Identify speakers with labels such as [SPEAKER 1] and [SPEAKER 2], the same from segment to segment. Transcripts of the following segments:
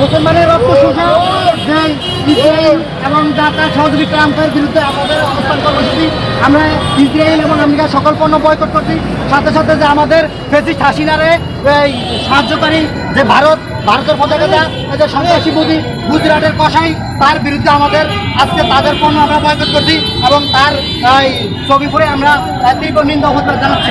[SPEAKER 1] মুসলমানের রক্ত শোষা যে ইসরায়েল এবং তার সহযোগী ট্রাম্পের বিরুদ্ধে আমাদের অবস্থান কর্মসূচি, আমরা ইসরায়েল এবং আমেরিকা সকল পণ্য বয়কট করছি। সাথে সাথে যে আমাদের ফেসিস্ট হাসিনারে সাহায্যকারী যে ভারত, ভারতের পতাকা দেয়া যে সন্ত্রাসী মোদী গুজরাটের কষাই তার বিরুদ্ধে আমাদের আজকে তাদের পণ্য আমরা বয়কট করছি এবং তার ছবি পরে আমরা তীব্র নিন্দা জানাচ্ছি।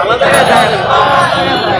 [SPEAKER 2] 我们这边大
[SPEAKER 1] 家